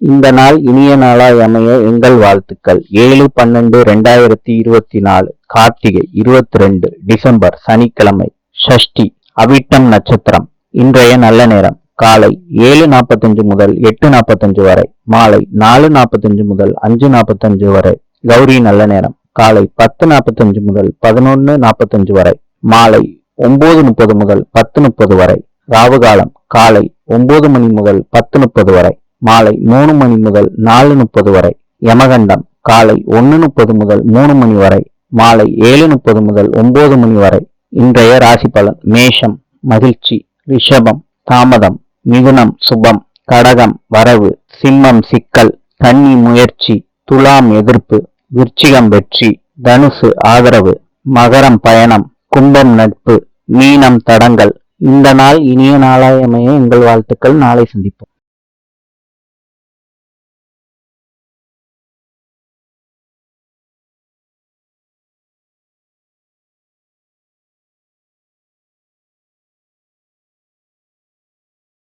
இந்த நாள் இனிய நாளாய் அமைய எங்கள் வாழ்த்துக்கள். ஏழு பன்னெண்டு ரெண்டாயிரத்தி இருபத்தி நாலு கார்த்திகை இருபத்தி ரெண்டு டிசம்பர் சனிக்கிழமை ஷஷ்டி அவிட்டம் நட்சத்திரம். இன்றைய நல்ல நேரம். காலை ஏழு நாற்பத்தஞ்சு முதல் எட்டு நாற்பத்தஞ்சு வரை. மாலை நாலு நாற்பத்தஞ்சு முதல் அஞ்சு நாற்பத்தஞ்சு வரை. கௌரி நல்ல நேரம். காலை பத்து நாற்பத்தஞ்சு முதல் பதினொன்று நாற்பத்தஞ்சு வரை. மாலை ஒன்பது முப்பது முதல் பத்து முப்பது வரை. ராவுகாலம். காலை ஒன்பது மணி முதல் பத்து முப்பது வரை. மாலை மூணு மணி முதல் நாலு முப்பது வரை. யமகண்டம் காலை ஒன்று முப்பது முதல் மூணு மணி வரை. மாலை ஏழு முப்பது முதல் ஒன்பது மணி வரை. இன்றைய ராசி பலன் மேஷம் மகிழ்ச்சி ரிஷபம் தாமதம் மிதுனம் சுபம் கடகம் வரவு சிம்மம் சிக்கல் கன்னி முயற்சி துலாம் எதிர்ப்பு விருச்சிகம் வெற்றி தனுசு ஆதரவு மகரம் பயணம் கும்பம் நட்பு மீனம் தடங்கள். இந்த நாள் இனிய நாளாய் எங்கள் வாழ்த்துக்கள். நாளை சந்திப்போம்.